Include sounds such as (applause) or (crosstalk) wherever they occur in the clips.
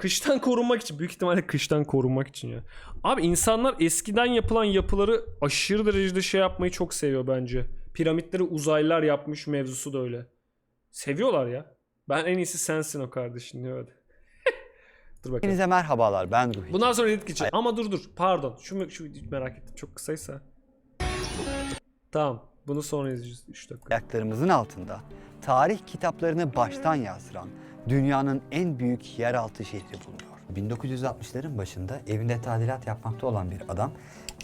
Kıştan korunmak için. Büyük ihtimalle kıştan korunmak için ya. Abi insanlar eskiden yapılan yapıları aşırı derecede şey yapmayı çok seviyor bence. Piramitleri uzaylılar yapmış mevzusu da öyle. Seviyorlar ya. Ben en iyisi sensin o kardeşin diyor (laughs) dur bakalım. Hepinize merhabalar ben Ruhi. Bundan sonra edit geçeceğim. Ama dur dur pardon. Şu, şu merak ettim çok kısaysa. Tamam. Bunu sonra izleyeceğiz 3 dakika. Ayaklarımızın altında tarih kitaplarını baştan yazdıran dünyanın en büyük yeraltı şehri bulunuyor. 1960'ların başında evinde tadilat yapmakta olan bir adam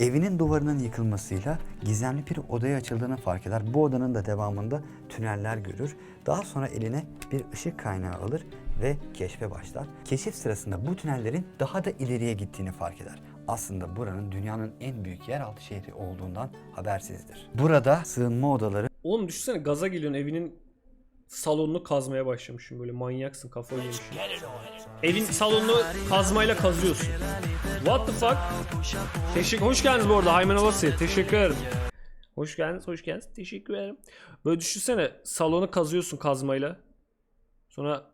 evinin duvarının yıkılmasıyla gizemli bir odaya açıldığını fark eder. Bu odanın da devamında tüneller görür. Daha sonra eline bir ışık kaynağı alır ve keşfe başlar. Keşif sırasında bu tünellerin daha da ileriye gittiğini fark eder. Aslında buranın dünyanın en büyük yeraltı şehri olduğundan habersizdir. Burada sığınma odaları Oğlum düşünsene gaza geliyorsun evinin salonunu kazmaya başlamışsın böyle manyaksın kafayı yemişsin. Evin salonunu kazmayla kazıyorsun. What the fuck? Teşekkür hoş geldiniz bu arada Hayman Olası. Teşekkür ederim. Hoş geldiniz, hoş geldiniz. Teşekkür ederim. Böyle düşünsene salonu kazıyorsun kazmayla. Sonra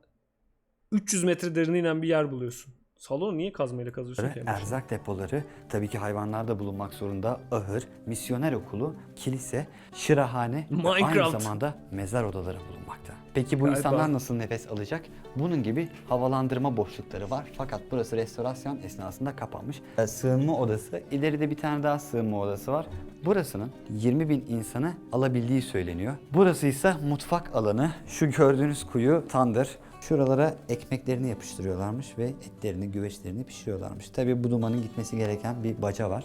300 metre derine inen bir yer buluyorsun. Salonu niye kazmayla kazıyorsun ki? erzak depoları, tabii ki hayvanlar da bulunmak zorunda, ahır, misyoner okulu, kilise, şırahane ve aynı Minecraft. zamanda mezar odaları bulunmakta. Peki bu Galiba. insanlar nasıl nefes alacak? Bunun gibi havalandırma boşlukları var fakat burası restorasyon esnasında kapanmış. E, Sığınma odası, ileride bir tane daha sığınma odası var. Burasının 20 bin insanı alabildiği söyleniyor. Burası ise mutfak alanı. Şu gördüğünüz kuyu tandır. Şuralara ekmeklerini yapıştırıyorlarmış ve etlerini, güveçlerini pişiriyorlarmış. Tabii bu dumanın gitmesi gereken bir baca var.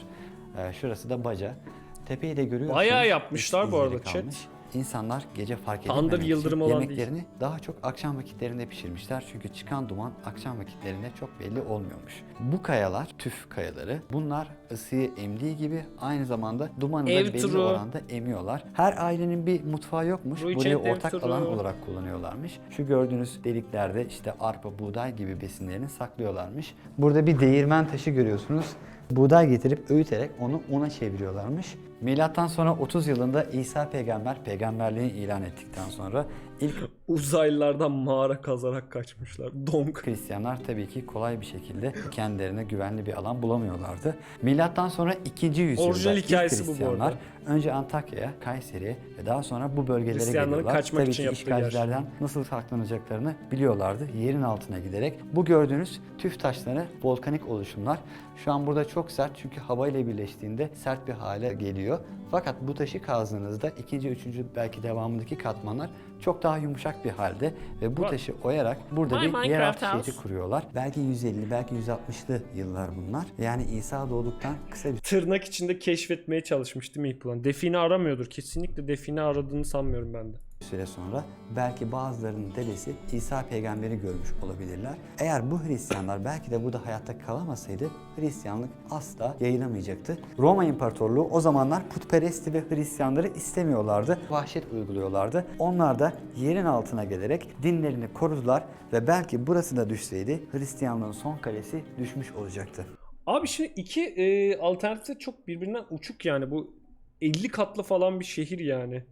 Ee, şurası da baca. Tepeyi de görüyorsunuz. Bayağı yapmışlar bu arada, izleri chat. İnsanlar gece fark Tandır edilmemek için yıldırım olan değil. yemeklerini daha çok akşam vakitlerinde pişirmişler. Çünkü çıkan duman akşam vakitlerinde çok belli olmuyormuş. Bu kayalar tüf kayaları. Bunlar ısıyı emdiği gibi aynı zamanda dumanı da Ev belli turu. oranda emiyorlar. Her ailenin bir mutfağı yokmuş. Ruhi Burayı ortak turu. alan olarak kullanıyorlarmış. Şu gördüğünüz deliklerde işte arpa, buğday gibi besinlerini saklıyorlarmış. Burada bir değirmen taşı görüyorsunuz. Buğday getirip öğüterek onu una çeviriyorlarmış. Milattan sonra 30 yılında İsa peygamber peygamberliğini ilan ettikten sonra ilk Uzaylılardan mağara kazarak kaçmışlar. Donk. Hristiyanlar tabii ki kolay bir şekilde kendilerine güvenli bir alan bulamıyorlardı. Milattan sonra 2. yüzyılda Orijinal ilk hikayesi bu bu Hristiyanlar arada. önce Antakya'ya, Kayseri'ye ve daha sonra bu bölgelere Hristiyanların geliyorlar. kaçmak tabii için ki yaptığı işgalcilerden nasıl saklanacaklarını biliyorlardı. Yerin altına giderek. Bu gördüğünüz tüf taşları volkanik oluşumlar. Şu an burada çok sert çünkü hava ile birleştiğinde sert bir hale geliyor. Fakat bu taşı kazdığınızda ikinci, üçüncü belki devamındaki katmanlar çok daha yumuşak bir halde ve bu taşı oyarak burada My bir Minecraft yeraltı house. şehri kuruyorlar. Belki 150, belki 160'lı yıllar bunlar. Yani İsa doğduktan kısa bir Tırnak içinde keşfetmeye çalışmış değil mi ilk plan? Define aramıyordur. Kesinlikle define aradığını sanmıyorum ben de. Süre sonra belki bazılarının dedesi İsa peygamberi görmüş olabilirler. Eğer bu Hristiyanlar belki de burada hayatta kalamasaydı Hristiyanlık asla yayılamayacaktı. Roma İmparatorluğu o zamanlar putperestti ve Hristiyanları istemiyorlardı. Vahşet uyguluyorlardı. Onlar da yerin altına gelerek dinlerini korudular ve belki burası da düşseydi Hristiyanlığın son kalesi düşmüş olacaktı. Abi şimdi iki e, alternatif çok birbirinden uçuk yani. Bu 50 katlı falan bir şehir yani.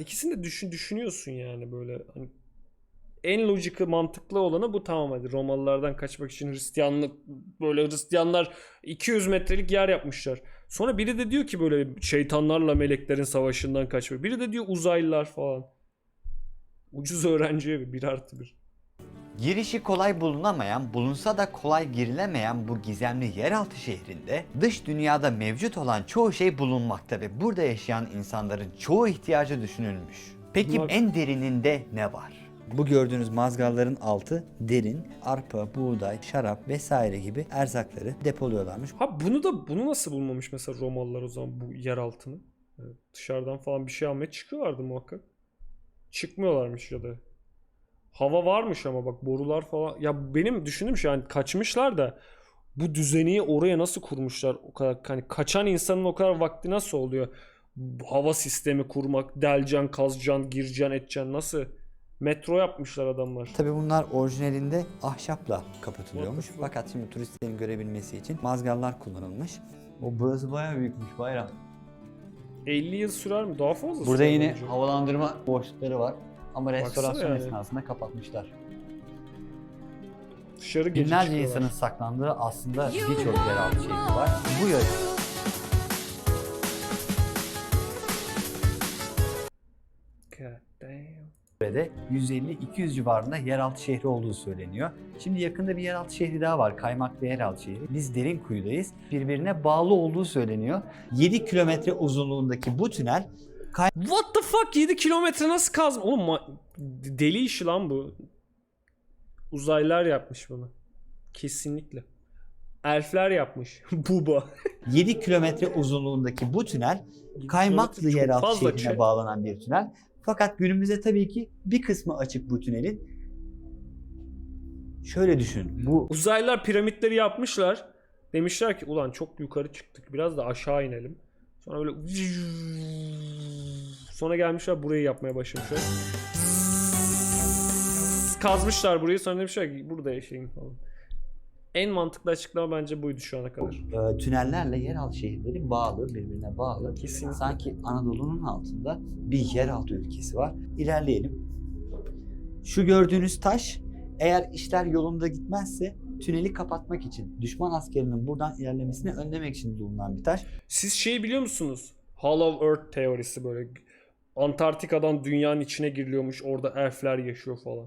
İkisini de düşün, düşünüyorsun yani böyle. Hani en lojik mantıklı olanı bu tamam hadi Romalılardan kaçmak için Hristiyanlık böyle Hristiyanlar 200 metrelik yer yapmışlar. Sonra biri de diyor ki böyle şeytanlarla meleklerin savaşından kaçmak. Biri de diyor uzaylılar falan. Ucuz öğrenci evi 1 artı 1. Girişi kolay bulunamayan, bulunsa da kolay girilemeyen bu gizemli yeraltı şehrinde dış dünyada mevcut olan çoğu şey bulunmakta ve burada yaşayan insanların çoğu ihtiyacı düşünülmüş. Peki Bunlar- en derininde ne var? Bu gördüğünüz mazgalların altı derin, arpa, buğday, şarap vesaire gibi erzakları depoluyorlarmış. Ha bunu da bunu nasıl bulmamış mesela Romalılar o zaman bu yer altını? Evet, dışarıdan falan bir şey almaya çıkıyorlardı muhakkak. Çıkmıyorlarmış ya da. Hava varmış ama bak borular falan. Ya benim düşündüğüm şey yani kaçmışlar da bu düzeni oraya nasıl kurmuşlar? O kadar hani kaçan insanın o kadar vakti nasıl oluyor? Bu hava sistemi kurmak, delcan, kazcan, gircan, etcan nasıl? Metro yapmışlar adamlar. Tabi bunlar orijinalinde ahşapla kapatılıyormuş. Fakat şimdi turistlerin görebilmesi için mazgallar kullanılmış. O burası bayağı büyükmüş bayram. 50 yıl sürer mi? Daha fazla Burada sürer yine bence. havalandırma boşlukları var. Ama restorasyon yani. esnasında kapatmışlar. Dışarı gece Binlerce çıkıyorlar. insanın saklandığı aslında birçok yeraltı şehri var. Bu yöre. Sürede 150-200 civarında yeraltı şehri olduğu söyleniyor. Şimdi yakında bir yeraltı şehri daha var. Kaymaklı yeraltı şehri. Biz derin kuyudayız. Birbirine bağlı olduğu söyleniyor. 7 kilometre uzunluğundaki bu tünel What the fuck 7 kilometre nasıl kazma? Oğlum deli işi lan bu. Uzaylılar yapmış bunu. Kesinlikle. Elfler yapmış. (laughs) Buba. 7 kilometre uzunluğundaki bu tünel Kaymaklı yeraltı şehrine şey. bağlanan bir tünel. Fakat günümüzde tabii ki bir kısmı açık bu tünelin. Şöyle düşün. Bu Uzaylılar piramitleri yapmışlar. Demişler ki ulan çok yukarı çıktık. Biraz da aşağı inelim. Sonra böyle sonra gelmişler burayı yapmaya başlamışlar. Kazmışlar burayı sonra demişler ki burada yaşayın falan. En mantıklı açıklama bence buydu şu ana kadar. e, tünellerle yeraltı şehirleri bağlı, birbirine bağlı. Kesinlikle. Sanki Anadolu'nun altında bir yeraltı ülkesi var. İlerleyelim. Şu gördüğünüz taş eğer işler yolunda gitmezse tüneli kapatmak için, düşman askerinin buradan ilerlemesini önlemek için bulunan bir taş. Siz şey biliyor musunuz? Hollow Earth teorisi böyle. Antarktika'dan dünyanın içine giriliyormuş. Orada elfler yaşıyor falan.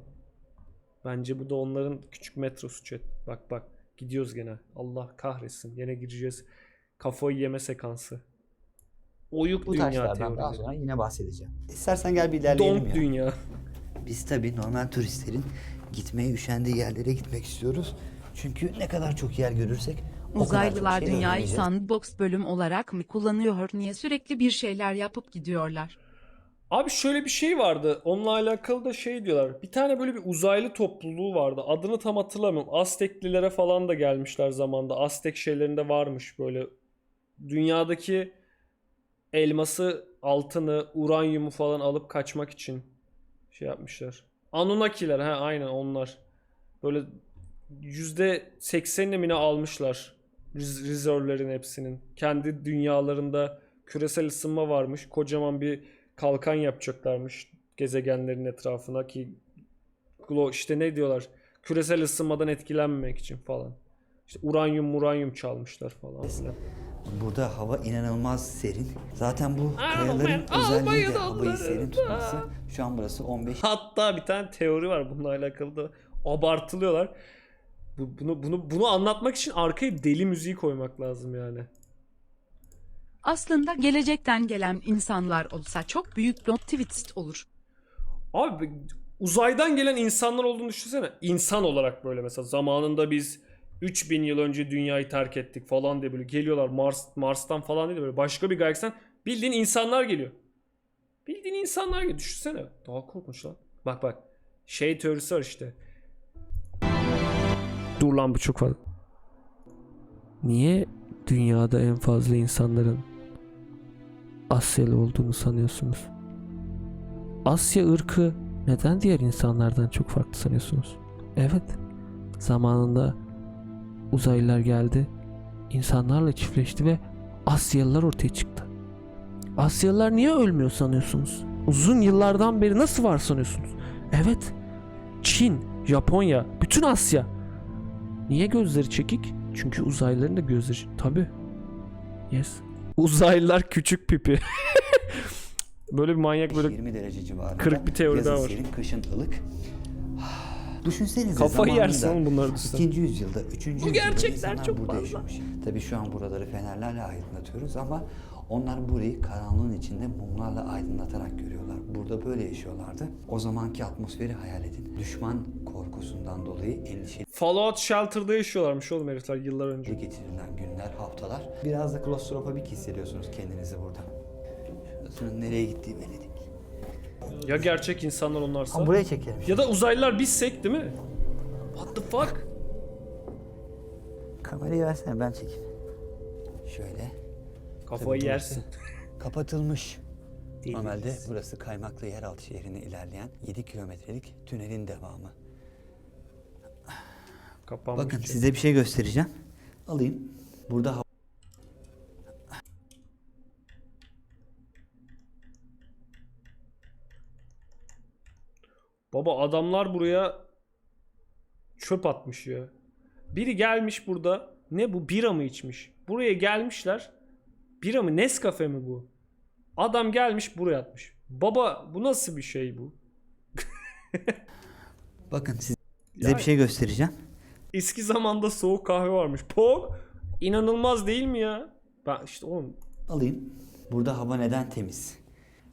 Bence bu da onların küçük metrosu chat. Bak bak. Gidiyoruz gene. Allah kahretsin. Yine gireceğiz. Kafayı yeme sekansı. Oyuk Bu dünya taşlardan daha teorileri. sonra yine bahsedeceğim. İstersen gel bir ilerleyelim Donk ya. dünya. Biz tabii normal turistlerin gitmeye üşendiği yerlere gitmek istiyoruz. Çünkü ne kadar çok yer görürsek o kadar çok Uzaylılar şey dünyayı öğreneceğiz. sandbox bölüm olarak mı kullanıyor? Niye sürekli bir şeyler yapıp gidiyorlar? Abi şöyle bir şey vardı. Onunla alakalı da şey diyorlar. Bir tane böyle bir uzaylı topluluğu vardı. Adını tam hatırlamıyorum. Azteklilere falan da gelmişler zamanda. Aztek şeylerinde varmış böyle. Dünyadaki elması, altını, uranyumu falan alıp kaçmak için şey yapmışlar. Anunnakiler ha aynen onlar. Böyle yüzde seksenini mi ne almışlar. Rezervlerin hepsinin. Kendi dünyalarında küresel ısınma varmış. Kocaman bir kalkan yapacaklarmış gezegenlerin etrafına ki işte ne diyorlar küresel ısınmadan etkilenmemek için falan. İşte uranyum muranyum çalmışlar falan filan. Burada hava inanılmaz serin. Zaten bu kayaların Almayın, özelliği almayın de havayı onları serin tutması. Şu an burası 15 Hatta bir tane teori var bununla alakalı da abartılıyorlar. Bu, bunu bunu bunu anlatmak için arkaya deli müziği koymak lazım yani. Aslında gelecekten gelen insanlar olsa çok büyük plot twist olur. Abi uzaydan gelen insanlar olduğunu düşünsene. İnsan olarak böyle mesela zamanında biz 3000 yıl önce dünyayı terk ettik falan diye böyle geliyorlar Mars Mars'tan falan de böyle başka bir galaksiden bildiğin insanlar geliyor. Bildiğin insanlar geliyor. Düşünsene. Daha korkunç lan. Bak bak. Şey teorisi var işte. Dur lan bu çok fazla. Niye dünyada en fazla insanların Asyalı olduğunu sanıyorsunuz? Asya ırkı neden diğer insanlardan çok farklı sanıyorsunuz? Evet. Zamanında uzaylılar geldi. insanlarla çiftleşti ve Asyalılar ortaya çıktı. Asyalılar niye ölmüyor sanıyorsunuz? Uzun yıllardan beri nasıl var sanıyorsunuz? Evet. Çin, Japonya, bütün Asya. Niye gözleri çekik? Çünkü uzaylıların da gözleri Tabi. Yes. Uzaylılar küçük pipi. (laughs) böyle bir manyak böyle 20 derece civarında. Kırık bir teori Yazın daha var. serin, kışın ılık. Düşünsenize Kafayı zamanında yersin oğlum bunları düşünsene. 2. yüzyılda, 3. yüzyılda gerçekler insanlar çok burada fazla. yaşamış. Tabii şu an buraları fenerlerle aydınlatıyoruz ama onlar burayı karanlığın içinde mumlarla aydınlatarak görüyorlar. Burada böyle yaşıyorlardı. O zamanki atmosferi hayal edin. Düşman korkusundan dolayı endişeli Fallout Shelter'da yaşıyorlarmış oğlum herifler yıllar önce. geçirilen günler, haftalar. Biraz da klostrofobik hissediyorsunuz kendinizi burada. Şurasının nereye gittiği belli değil. Ya gerçek insanlar onlarsa. Ama buraya çekelim. Ya da uzaylılar bizsek değil mi? What the fuck? Kamerayı versene ben çekeyim. Şöyle. Kafayı Tabii yersin. (laughs) Kapatılmış. Deli Normalde miyiz? burası Kaymaklı Yeraltı şehrine ilerleyen 7 kilometrelik tünelin devamı. Kapanmış. Bakın size bir şey göstereceğim. Alayım. Burada hava Baba adamlar buraya çöp atmış ya. Biri gelmiş burada. Ne bu? Bira mı içmiş? Buraya gelmişler. Bira mı? Nescafe mi bu? Adam gelmiş buraya atmış. Baba bu nasıl bir şey bu? (laughs) Bakın size Yani- bir şey göstereceğim. Eski zamanda soğuk kahve varmış. Pog inanılmaz değil mi ya? Ben işte oğlum Alayım. Burada hava neden temiz?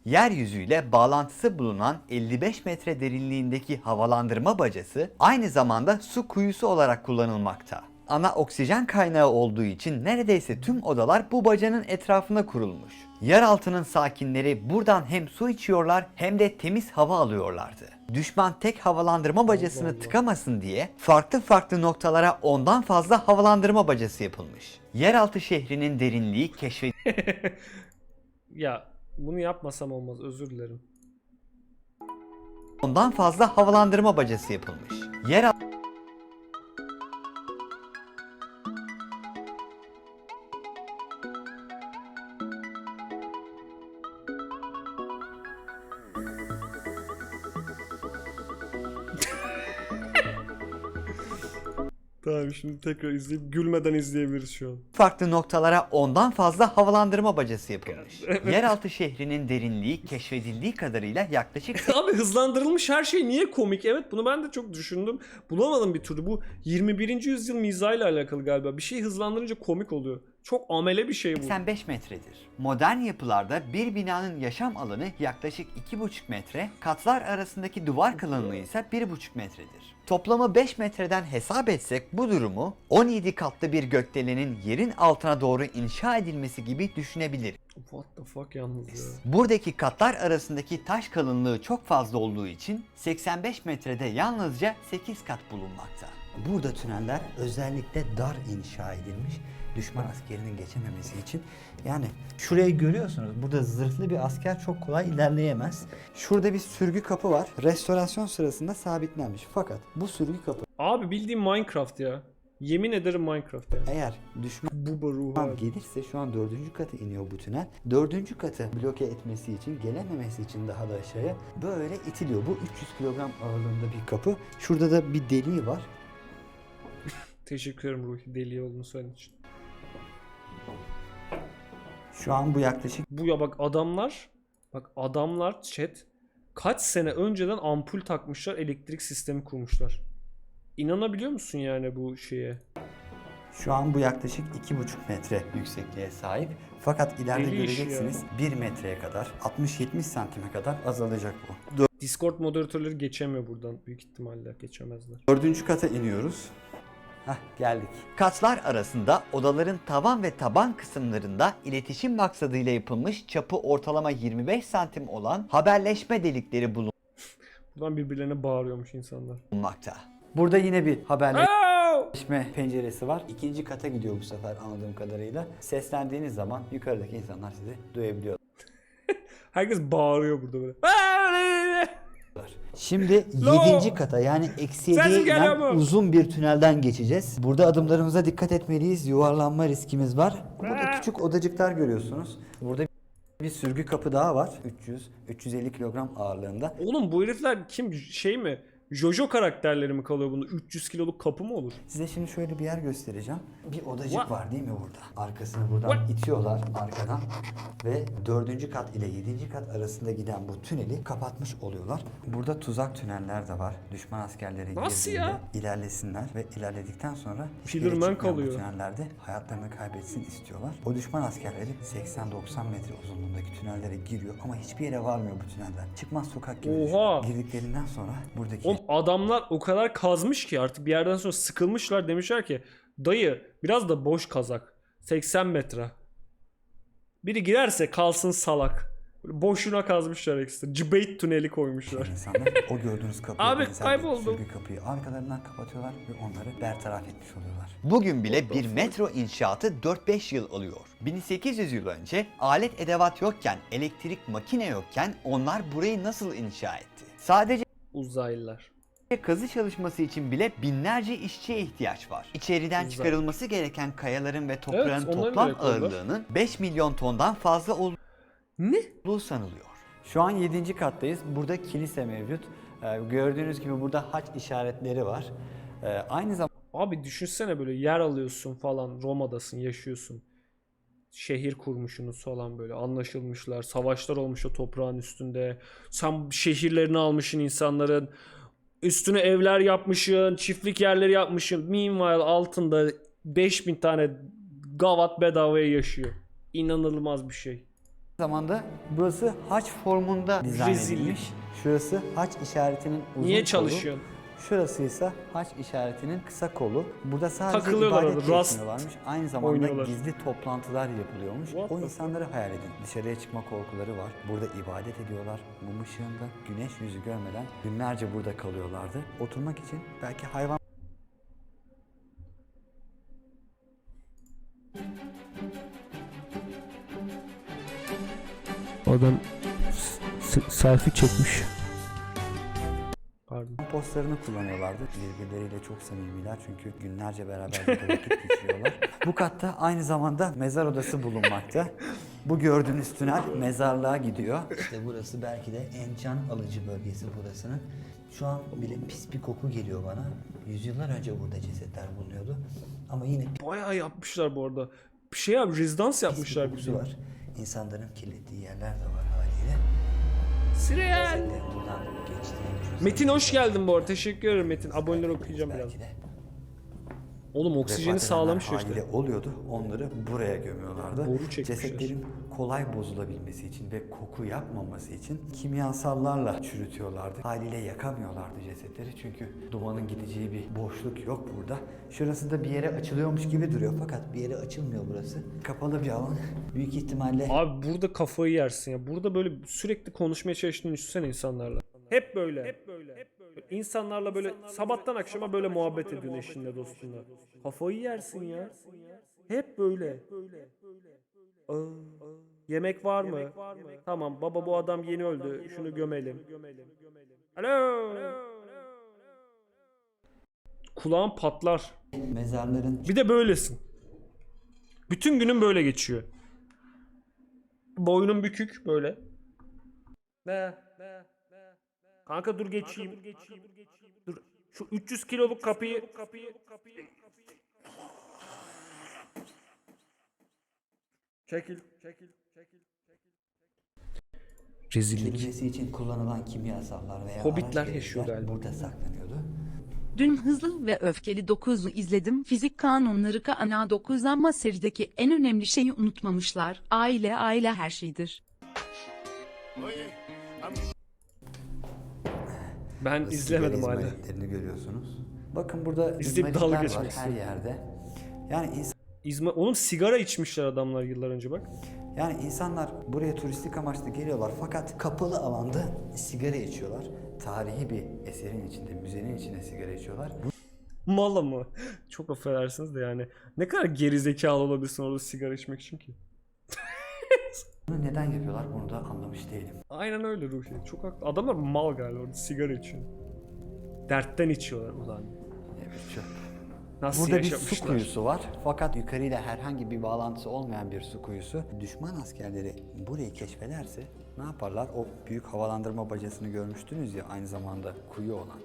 Yeryüzüyle bağlantısı bulunan 55 metre derinliğindeki havalandırma bacası aynı zamanda su kuyusu olarak kullanılmakta. Ana oksijen kaynağı olduğu için neredeyse tüm odalar bu bacanın etrafına kurulmuş. Yeraltının sakinleri buradan hem su içiyorlar hem de temiz hava alıyorlardı. Düşman tek havalandırma bacasını tıkamasın diye farklı farklı noktalara ondan fazla havalandırma bacası yapılmış. Yeraltı şehrinin derinliği keşfedilmiş. (laughs) ya bunu yapmasam olmaz özür dilerim. Ondan fazla havalandırma bacası yapılmış. Yer Tamam şimdi tekrar izleyip gülmeden izleyebiliriz şu an. farklı noktalara ondan fazla havalandırma bacası yapılmış. (laughs) Yeraltı şehrinin derinliği keşfedildiği kadarıyla yaklaşık (laughs) Abi hızlandırılmış her şey niye komik? Evet bunu ben de çok düşündüm. Bulamadım bir türlü. Bu 21. yüzyıl mizahıyla alakalı galiba. Bir şey hızlandırınca komik oluyor. Çok amele bir şey bu. 85 metredir. Modern yapılarda bir binanın yaşam alanı yaklaşık 2,5 metre, katlar arasındaki duvar kalınlığı ise 1,5 metredir. Toplamı 5 metreden hesap etsek bu durumu 17 katlı bir gökdelenin yerin altına doğru inşa edilmesi gibi düşünebiliriz. What the fuck yalnız ya. Buradaki katlar arasındaki taş kalınlığı çok fazla olduğu için 85 metrede yalnızca 8 kat bulunmakta. Burada tüneller özellikle dar inşa edilmiş düşman askerinin geçememesi için. Yani şurayı görüyorsunuz. Burada zırhlı bir asker çok kolay ilerleyemez. Şurada bir sürgü kapı var. Restorasyon sırasında sabitlenmiş. Fakat bu sürgü kapı Abi bildiğim Minecraft ya. Yemin ederim Minecraft ya. eğer düşman Buba ruhu abi. gelirse şu an dördüncü katı iniyor bu tünel. Dördüncü katı bloke etmesi için, gelememesi için daha da aşağıya böyle itiliyor. Bu 300 kilogram ağırlığında bir kapı. Şurada da bir deliği var. Teşekkür ederim Ruhi deli olduğunu söylediğin için. Şu an bu yaklaşık Bu ya bak adamlar bak adamlar chat kaç sene önceden ampul takmışlar elektrik sistemi kurmuşlar. İnanabiliyor musun yani bu şeye? şu an bu yaklaşık 2,5 metre yüksekliğe sahip. Fakat ileride Deli göreceksiniz 1 metreye kadar 60-70 santime kadar azalacak bu. Discord moderatörleri geçemiyor buradan. Büyük ihtimalle geçemezler. Dördüncü kata iniyoruz. Hah geldik. Katlar arasında odaların tavan ve taban kısımlarında iletişim maksadıyla yapılmış çapı ortalama 25 santim olan haberleşme delikleri Buradan birbirlerine bağırıyormuş insanlar. bulunmakta. Burada yine bir haberleşme penceresi var. İkinci kata gidiyor bu sefer anladığım kadarıyla. Seslendiğiniz zaman yukarıdaki insanlar sizi duyabiliyorlar. (laughs) Herkes bağırıyor burada böyle. Aa! Şimdi Lo! 7. kata yani eksi Sesim 7'ye geliyor inen mu? uzun bir tünelden geçeceğiz. Burada adımlarımıza dikkat etmeliyiz. Yuvarlanma riskimiz var. Burada küçük odacıklar görüyorsunuz. Burada bir sürgü kapı daha var. 300-350 kilogram ağırlığında. Oğlum bu herifler kim şey mi? Jojo karakterleri mi kalıyor bunda? 300 kiloluk kapı mı olur? Size şimdi şöyle bir yer göstereceğim. Bir odacık What? var değil mi burada? Arkasını buradan What? itiyorlar arkadan ve dördüncü kat ile yedinci kat arasında giden bu tüneli kapatmış oluyorlar. Burada tuzak tüneller de var. Düşman askerleri Nasıl ya? ilerlesinler ve ilerledikten sonra hiçbir Pillar yere Man çıkmayan bu kalıyor. tünellerde hayatlarını kaybetsin istiyorlar. O düşman askerleri 80-90 metre uzunluğundaki tünellere giriyor ama hiçbir yere varmıyor bu tüneller. Çıkmaz sokak gibi. Oha! Girdiklerinden sonra buradaki Oğlum adamlar o kadar kazmış ki artık bir yerden sonra sıkılmışlar demişler ki dayı biraz da boş kazak. 80 metre. Biri girerse kalsın salak. Böyle boşuna kazmışlar ekstra. Cibate tüneli koymuşlar. (laughs) İnsanlar o gördüğünüz kapıyı Abi, benzer bir kayboldum. sürgü kapıyı arkalarından kapatıyorlar ve onları bertaraf etmiş oluyorlar. Bugün bile bir metro inşaatı 4-5 yıl alıyor. 1800 yıl önce alet edevat yokken, elektrik makine yokken onlar burayı nasıl inşa etti? Sadece Uzaylılar. kazı çalışması için bile binlerce işçiye ihtiyaç var. İçeriden Uzay. çıkarılması gereken kayaların ve toprağın Evet, toplam ağırlığının 5 milyon tondan fazla olduğu Ne? olduğu sanılıyor. Şu an 7. kattayız. Burada kilise mevcut. Ee, gördüğünüz gibi burada haç işaretleri var. Ee, aynı zamanda Abi düşünsene böyle yer alıyorsun falan Roma'dasın yaşıyorsun. Şehir kurmuşsunuz falan böyle anlaşılmışlar. Savaşlar olmuş o toprağın üstünde. Sen şehirlerini almışsın insanların. Üstüne evler yapmışsın. Çiftlik yerleri yapmışsın. Meanwhile altında 5000 tane gavat bedavaya yaşıyor. İnanılmaz bir şey. zamanda burası haç formunda dizayn Rezillik. edilmiş. Şurası haç işaretinin uzun Niye kolu. çalışıyorsun? Şurası ise haç işaretinin kısa kolu. Burada sadece Takılıyorlar ibadet orada, rast etmiyorlarmış. Aynı zamanda oynuyorlar. gizli toplantılar yapılıyormuş. What o the insanları hayal edin. Dışarıya çıkma korkuları var. Burada ibadet ediyorlar. Mum ışığında güneş yüzü görmeden günlerce burada kalıyorlardı. Oturmak için belki hayvan Adam selfie çekmiş. Postlarını kullanıyorlardı. Birbirleriyle çok samimiler çünkü günlerce beraber vakit (laughs) geçiriyorlar. Bu katta aynı zamanda mezar odası bulunmakta. Bu gördüğünüz tünel mezarlığa gidiyor. İşte burası belki de en can alıcı bölgesi burasının. Şu an bile pis bir koku geliyor bana. Yüzyıllar önce burada cesetler bulunuyordu. Ama yine Bayağı yapmışlar bu arada. Bir şey abi rezidans pis bir yapmışlar kokusu var. İnsanların kirlettiği yerler de var haliyle. Geçtiği Metin hoş geldin bu arada. Teşekkür ederim Metin. Aboneleri okuyacağım biraz. Oğlum oksijeni sağlamış işte. oluyordu. Onları buraya gömüyorlardı. Boru çekmişler. Cesetlerin kolay bozulabilmesi için ve koku yapmaması için kimyasallarla çürütüyorlardı. Haliyle yakamıyorlardı cesetleri çünkü dumanın gideceği bir boşluk yok burada. Şurası da bir yere açılıyormuş gibi duruyor fakat bir yere açılmıyor burası. Kapalı bir alan. (laughs) Büyük ihtimalle Abi burada kafayı yersin ya. Burada böyle sürekli konuşmaya çalıştığını düşünsene insanlarla. Hep böyle. Hep böyle. İnsanlarla böyle sabahtan akşama böyle muhabbet ediyorsun eşinle dostunla. Kafayı yersin ya. Hep böyle. Aa, yemek var mı? Tamam baba bu adam yeni öldü. Şunu gömelim. Alo. Kulağın patlar. mezarların Bir de böylesin. Bütün günün böyle geçiyor. Boynun bükük böyle. Ne? Kanka dur geçeyim. Dur. Şu 300 kiloluk kapıyı Çekil, çekil, çekil. Rezillik. çekilmesi için kullanılan kimyasallar veya Hobbitler araç yaşıyor gereçler galiba. burada saklanıyordu. Dün Hızlı ve Öfkeli 9'u izledim. Fizik kanunları Kana 9 ama serideki en önemli şeyi unutmamışlar. Aile aile her şeydir. Ben Sigara izlemedim hala. izmaritlerini görüyorsunuz. Bakın burada İzleyip izmaritler var geçmek her istiyorum. yerde. Yani ins- İzma Oğlum sigara içmişler adamlar yıllar önce bak. yani insanlar buraya turistik amaçlı geliyorlar fakat kapalı alanda sigara içiyorlar. Tarihi bir eserin içinde, müzenin içinde sigara içiyorlar. Mal mı? (gasps) Çok affedersiniz de yani. Ne kadar gerizekalı olabilirsin orada sigara içmek için ki? (laughs) Bunu neden yapıyorlar bunu da anlamış değilim. Aynen öyle Ruhi. Çok haklı. Adamlar mal galiba orada sigara içiyor. Dertten içiyorlar ulan. Evet, şu. Nasıl Burada bir su kuyusu var fakat yukarıyla herhangi bir bağlantısı olmayan bir su kuyusu. Düşman askerleri burayı keşfederse ne yaparlar? O büyük havalandırma bacasını görmüştünüz ya aynı zamanda kuyu olan.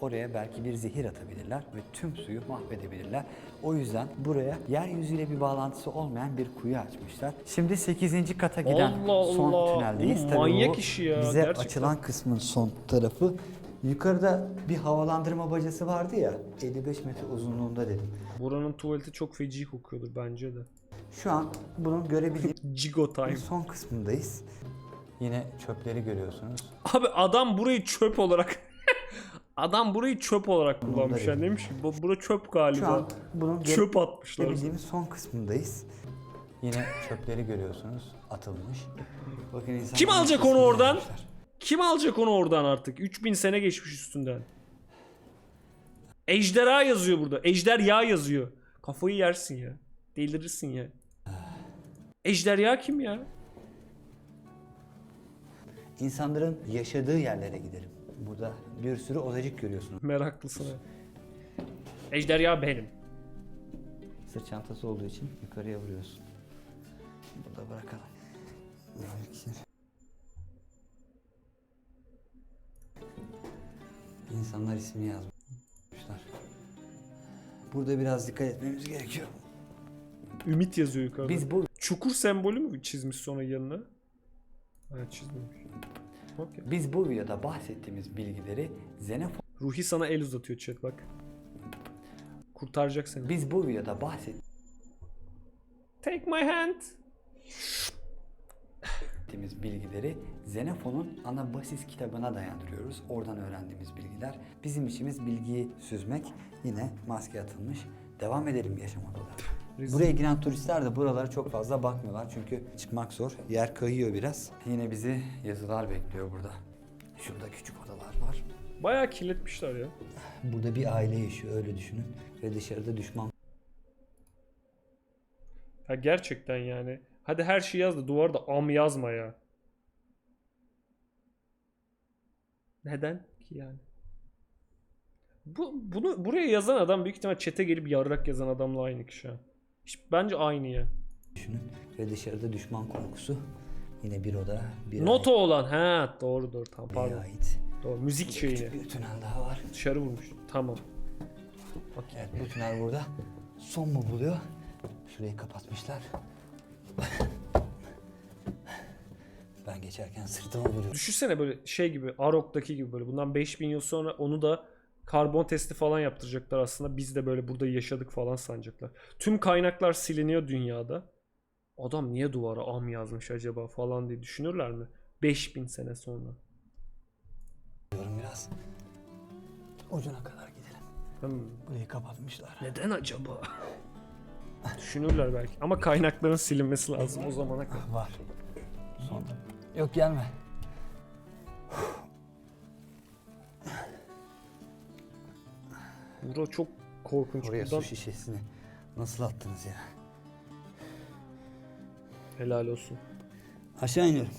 Oraya belki bir zehir atabilirler ve tüm suyu mahvedebilirler. O yüzden buraya yeryüzüyle bir bağlantısı olmayan bir kuyu açmışlar. Şimdi 8. kata giden Allah son Allah. tüneldeyiz. Oğlum Tabii manyak bu işi ya, Bize gerçekten. açılan kısmın son tarafı. Yukarıda bir havalandırma bacası vardı ya 55 metre uzunluğunda dedim. Buranın tuvaleti çok feci kokuyordur bence de. Şu an bunun görebildiğimiz (laughs) Cigo time. (laughs) son kısmındayız. Yine çöpleri görüyorsunuz. Abi adam burayı çöp olarak (laughs) Adam burayı çöp olarak kullanmış yani demiş ki bu bura çöp Şu galiba. an bunun göre- Çöp atmışlar. görebildiğimiz son kısmındayız. Yine çöpleri görüyorsunuz atılmış. Bakın insanlar Kim alacak onu oradan? yapmışlar. Kim alacak onu oradan artık? 3000 sene geçmiş üstünden. Ejderha yazıyor burada. Ejderha yazıyor. Kafayı yersin ya. Delirirsin ya. Ejderha kim ya? İnsanların yaşadığı yerlere gidelim. Burada bir sürü odacık görüyorsunuz. Meraklısın ha. Ejderha benim. Sırt çantası olduğu için yukarıya vuruyorsun. Burada bırakalım. İnsanlar ismini yazmışlar. Burada biraz dikkat etmemiz gerekiyor. Ümit yazıyor yukarıda. Biz bu Çukur sembolü mü çizmiş sonra yanına? Evet çizmemiş. Okey. biz bu videoda bahsettiğimiz bilgileri Xenofon Ruhi sana el uzatıyor chat bak. Kurtaracak seni. biz bu videoda bahsettiğimiz Take my hand. Bilgileri Xenofon'un Anabasis kitabına dayandırıyoruz. Oradan öğrendiğimiz bilgiler. Bizim işimiz bilgiyi süzmek. Yine maske atılmış. Devam edelim yaşam odaları. Buraya giren turistler de buralara çok fazla bakmıyorlar çünkü çıkmak zor. Yer kayıyor biraz. Yine bizi yazılar bekliyor burada. Şurada küçük odalar var. Bayağı kirletmişler ya. Burada bir aile yaşıyor öyle düşünün. Ve dışarıda düşman Ha gerçekten yani. Hadi her şeyi yaz da duvarda am yazma ya. Neden ki yani? Bu, bunu buraya yazan adam büyük ihtimal çete gelip yarrak yazan adamla aynı kişi. Hiç, bence aynı ya. düşünün. Ve dışarıda düşman korkusu. Yine bir oda, bir Noto olan. Ha doğru doğru aileye pardon. ait. Doğru. Müzik. Küçük bir tünel daha var. Dışarı vurmuş. Tamam. Evet bu tünel burada. Son mu buluyor? Şurayı kapatmışlar. (laughs) Ben geçerken sırtıma vuruyor. Düşünsene böyle şey gibi Arok'taki gibi böyle bundan 5000 yıl sonra onu da karbon testi falan yaptıracaklar aslında. Biz de böyle burada yaşadık falan sanacaklar. Tüm kaynaklar siliniyor dünyada. Adam niye duvara am yazmış acaba falan diye düşünürler mi? 5000 sene sonra. Diyorum biraz. Ucuna kadar gidelim. Hmm, Burayı kapatmışlar. Neden acaba? (laughs) Düşünürler belki. Ama kaynakların silinmesi lazım o zamana kadar. Var. Son. Yok gelme. Bura çok korkunç. Oraya Buradan su şişesini nasıl attınız ya? helal olsun. Aşağı iniyorum.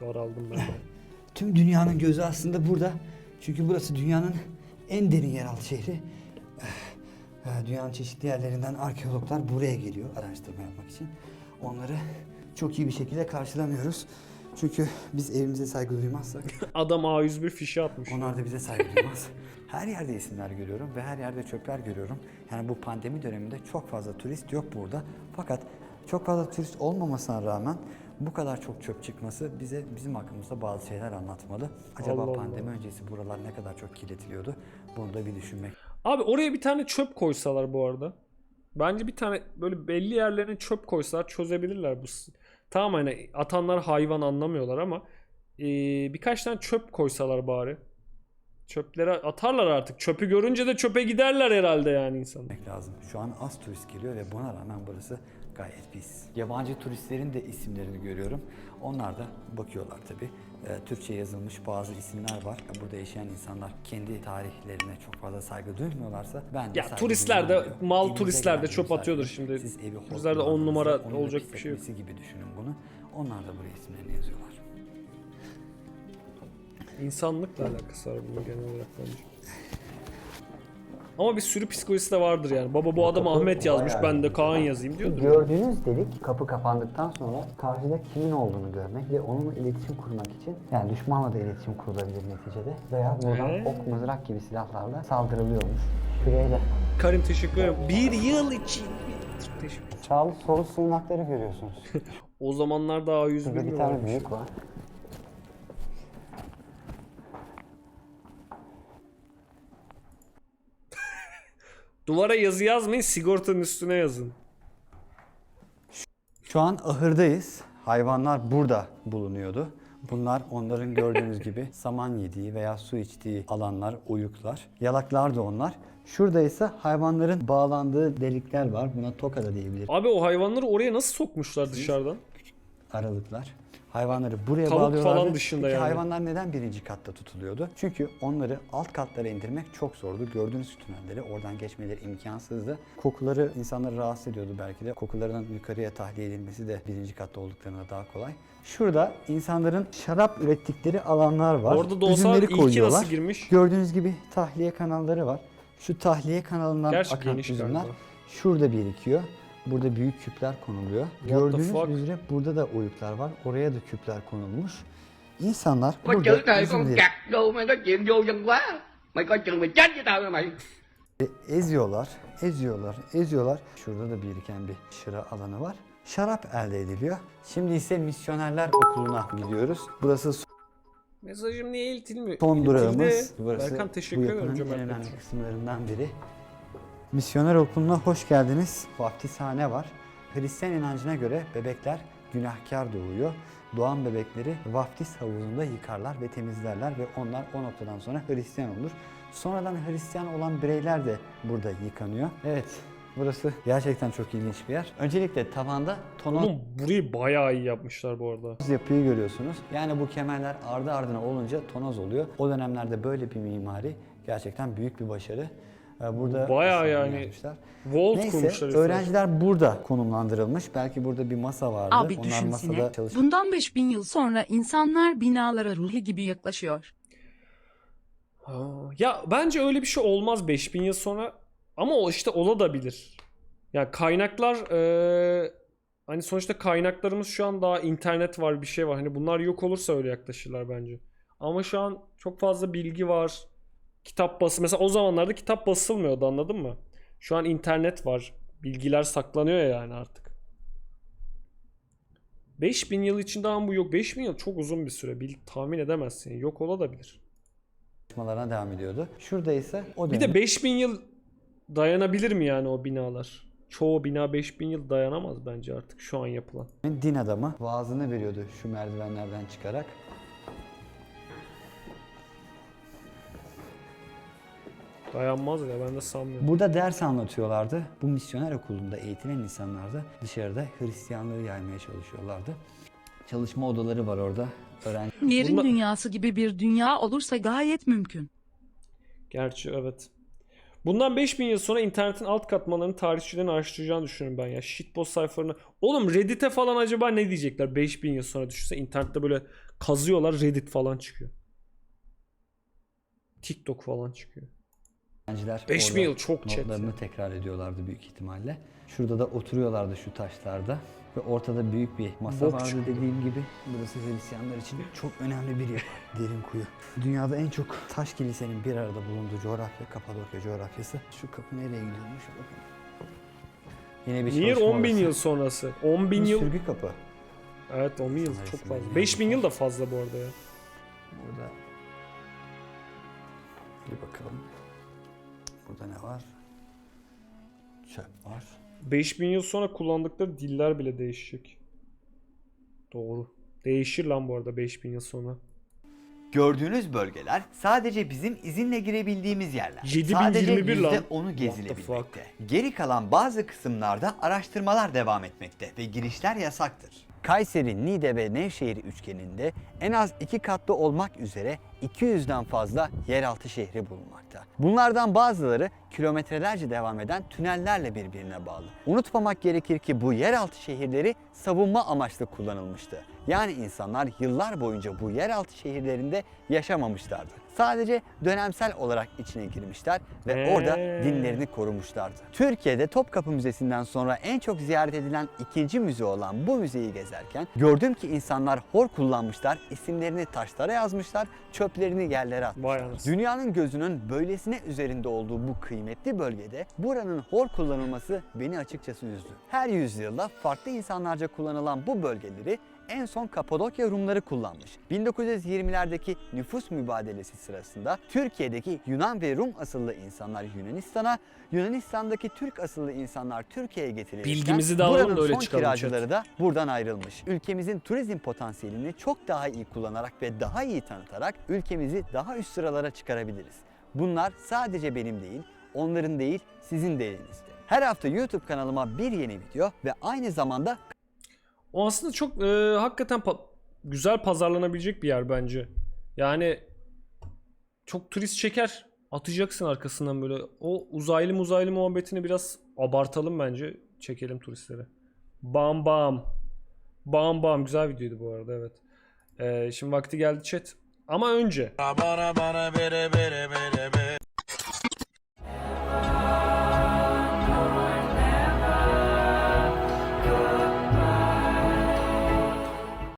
Daraldım ben. (laughs) Tüm dünyanın gözü aslında burada. Çünkü burası dünyanın en derin yeraltı şehri. Eh, Dünyanın çeşitli yerlerinden arkeologlar buraya geliyor araştırma yapmak için. Onları çok iyi bir şekilde karşılamıyoruz. Çünkü biz evimize saygı duymazsak (laughs) Adam A101 fişi atmış. onlar da bize saygı duymaz. Her yerde isimler görüyorum ve her yerde çöpler görüyorum. Yani bu pandemi döneminde çok fazla turist yok burada. Fakat çok fazla turist olmamasına rağmen bu kadar çok çöp çıkması bize bizim hakkımızda bazı şeyler anlatmalı. Acaba Allah Allah. pandemi öncesi buralar ne kadar çok kirletiliyordu? Bunu da bir düşünmek Abi oraya bir tane çöp koysalar bu arada. Bence bir tane böyle belli yerlerine çöp koysalar çözebilirler bu. Tamam hani atanlar hayvan anlamıyorlar ama eee, birkaç tane çöp koysalar bari. Çöplere atarlar artık. Çöpü görünce de çöpe giderler herhalde yani insanlar. lazım. Şu an az turist geliyor ve buna rağmen burası gayet pis. Yabancı turistlerin de isimlerini görüyorum. Onlar da bakıyorlar tabii. Ee, Türkçe yazılmış bazı isimler var. Burada yaşayan insanlar kendi tarihlerine çok fazla saygı duymuyorlarsa ben de Ya saygı turistler de, mal Evinize turistler de çöp atıyordur şimdi. Siz evi hoş Turistlerde on numara onun da olacak bir şey yok. etmesi gibi düşünün bunu. Onlar da buraya isimlerini yazıyorlar. İnsanlıkla alakası var bunun genel olarak bence. Ama bir sürü psikolojisi de vardır yani. Baba bu adam Ahmet yazmış ben de Kaan yazayım diyordur. Gördüğünüz delik kapı kapandıktan sonra karşıda kimin olduğunu görmek ve onunla iletişim kurmak için yani düşmanla da iletişim kurulabilir neticede veya buradan Ee? ok mızrak gibi silahlarla saldırılıyormuş. Da Karim teşekkür ederim. Bir yıl için. Teşekkür çağlı soru sığınakları görüyorsunuz. (laughs) O zamanlar daha 100 Burada bir tane büyük var. Duvara yazı yazmayın sigortanın üstüne yazın. Şu an ahırdayız. Hayvanlar burada bulunuyordu. Bunlar onların gördüğünüz (laughs) gibi saman yediği veya su içtiği alanlar, oyuklar. Yalaklar da onlar. Şurada ise hayvanların bağlandığı delikler var. Buna toka da diyebiliriz. Abi o hayvanları oraya nasıl sokmuşlar dışarıdan? Aralıklar. Hayvanları buraya Tavuk bağlıyorlardı. falan dışında Peki yani. hayvanlar neden birinci katta tutuluyordu? Çünkü onları alt katlara indirmek çok zordu. Gördüğünüz tünelleri oradan geçmeleri imkansızdı. Kokuları insanları rahatsız ediyordu belki de. Kokularının yukarıya tahliye edilmesi de birinci katta olduklarına daha kolay. Şurada insanların şarap ürettikleri alanlar var. Orada da olsa Üzümleri ilki koyuyorlar. nasıl girmiş? Gördüğünüz gibi tahliye kanalları var. Şu tahliye kanalından Gerçi akan geniş üzümler galiba. şurada birikiyor. Burada büyük küpler konuluyor. What Gördüğünüz üzere burada da oyuklar var. Oraya da küpler konulmuş. İnsanlar Có burada này con üzümleri cặt đồ mày nói chuyện vô dân quá Mày coi chừng mày chết với tao nha mày eziyorlar, eziyorlar, eziyorlar. Şurada da biriken bir şıra alanı var. Şarap elde ediliyor. Şimdi ise misyonerler okuluna gidiyoruz. Burası Mesajım niye iletilmiyor? son durağımız. Burası Berkan bu teşekkür ederim yapının en önemli kısımlarından biri. Misyoner okuluna hoş geldiniz. Vaftizhane var. Hristiyan inancına göre bebekler günahkar doğuyor. Doğan bebekleri vaftiz havuzunda yıkarlar ve temizlerler ve onlar o noktadan sonra Hristiyan olur. Sonradan Hristiyan olan bireyler de burada yıkanıyor. Evet, burası gerçekten çok ilginç bir yer. Öncelikle tavanda tonoz Oğlum burayı bayağı iyi yapmışlar bu arada. yapıyı görüyorsunuz. Yani bu kemerler ardı ardına olunca tonoz oluyor. O dönemlerde böyle bir mimari gerçekten büyük bir başarı. Ee, Burada Bayağı yani yapmışlar. Vault Neyse kurmuşlar. öğrenciler burada konumlandırılmış. Belki burada bir masa vardı. Abi Onlar düşünsene. masada çalış. Bundan 5000 yıl sonra insanlar binalara ruhi gibi yaklaşıyor. Ha, Ya bence öyle bir şey olmaz 5000 yıl sonra. Ama o işte olabilir. Yani kaynaklar eee, hani sonuçta kaynaklarımız şu an daha internet var bir şey var. Hani bunlar yok olursa öyle yaklaşırlar bence. Ama şu an çok fazla bilgi var. Kitap bası mesela o zamanlarda kitap basılmıyordu anladın mı? Şu an internet var. Bilgiler saklanıyor ya yani artık. 5000 yıl içinde ama bu yok. 5000 yıl çok uzun bir süre. Bil, tahmin edemezsin. Yok olabilir. çalışmalarına devam ediyordu. Şurada ise o Bir de 5000 yıl dayanabilir mi yani o binalar? Çoğu bina 5000 yıl dayanamaz bence artık şu an yapılan. din adamı vaazını veriyordu şu merdivenlerden çıkarak. Dayanmaz ya ben de sanmıyorum. Burada ders anlatıyorlardı. Bu misyoner okulunda eğitilen insanlar da dışarıda Hristiyanlığı yaymaya çalışıyorlardı. Çalışma odaları var orada. Öğrenci Yerin Bunda- dünyası gibi bir dünya olursa gayet mümkün. Gerçi evet. Bundan 5000 yıl sonra internetin alt katmanlarını tarihçilerin araştıracağını düşünüyorum ben ya. Shitpost sayfalarını. Oğlum Reddit'e falan acaba ne diyecekler 5000 yıl sonra düşünse internette böyle kazıyorlar Reddit falan çıkıyor. TikTok falan çıkıyor. Öğrenciler 5000 orada yıl çok chat notlarını tekrar ediyorlardı büyük ihtimalle. Şurada da oturuyorlardı şu taşlarda. Ve ortada büyük bir masa Bok vardı çıkıyor. dediğim gibi. Burası Hristiyanlar için çok önemli bir yer. (laughs) Derin kuyu. Dünyada en çok taş kilisenin bir arada bulunduğu coğrafya Kapadokya coğrafyası. Şu kapı nereye gidiyormuş bakın. Yine bir Niye çalışma 10 bin odası. yıl sonrası? 10 bin yıl. Sürgü kapı. Evet 10 bin yıl çok fazla. yanlış 5000 yıl da fazla bu arada ya. Burada bir bakalım. Burada ne var? Çöp var. 5000 yıl sonra kullandıkları diller bile değişecek. Doğru. Değişir lan bu arada 5000 yıl sonra. Gördüğünüz bölgeler sadece bizim izinle girebildiğimiz yerler. 7021 sadece lan. %10'u What the gezilebilmekte. Geri kalan bazı kısımlarda araştırmalar devam etmekte ve girişler yasaktır. Kayseri, Niğde ve Nevşehir üçgeninde en az iki katlı olmak üzere 200'den fazla yeraltı şehri bulunmakta. Bunlardan bazıları kilometrelerce devam eden tünellerle birbirine bağlı. Unutmamak gerekir ki bu yeraltı şehirleri savunma amaçlı kullanılmıştı. Yani insanlar yıllar boyunca bu yeraltı şehirlerinde yaşamamışlardı. Sadece dönemsel olarak içine girmişler ve Ee. orada dinlerini korumuşlardı. Türkiye'de Topkapı Müzesi'nden sonra en çok ziyaret edilen ikinci müze olan bu müzeyi gezerken gördüm ki insanlar hor kullanmışlar, isimlerini taşlara yazmışlar, çöplerini yerlere atmışlar. Dünyanın gözünün böylesine üzerinde olduğu bu kıymetli bölgede buranın hor kullanılması beni açıkçası üzdü. Her yüzyılda farklı insanlarca kullanılan bu bölgeleri en son Kapadokya Rumları kullanmış. 1920'lerdeki nüfus mübadelesi sırasında Türkiye'deki Yunan ve Rum asıllı insanlar Yunanistan'a, Yunanistan'daki Türk asıllı insanlar Türkiye'ye getirilirken Bilgimizi de alalım da öyle son çıkalım kiracıları da buradan ayrılmış. Ülkemizin turizm potansiyelini çok daha iyi kullanarak ve daha iyi tanıtarak ülkemizi daha üst sıralara çıkarabiliriz. Bunlar sadece benim değil, onların değil, sizin de elinizde. Her hafta YouTube kanalıma bir yeni video ve aynı zamanda O aslında çok e, hakikaten pa- güzel pazarlanabilecek bir yer bence. Yani çok turist çeker. Atacaksın arkasından böyle. O uzaylı muzaylı muhabbetini biraz abartalım bence. Çekelim turistlere. Bam bam. Bam bam. Güzel videoydu bu arada evet. E, şimdi vakti geldi chat. Ama önce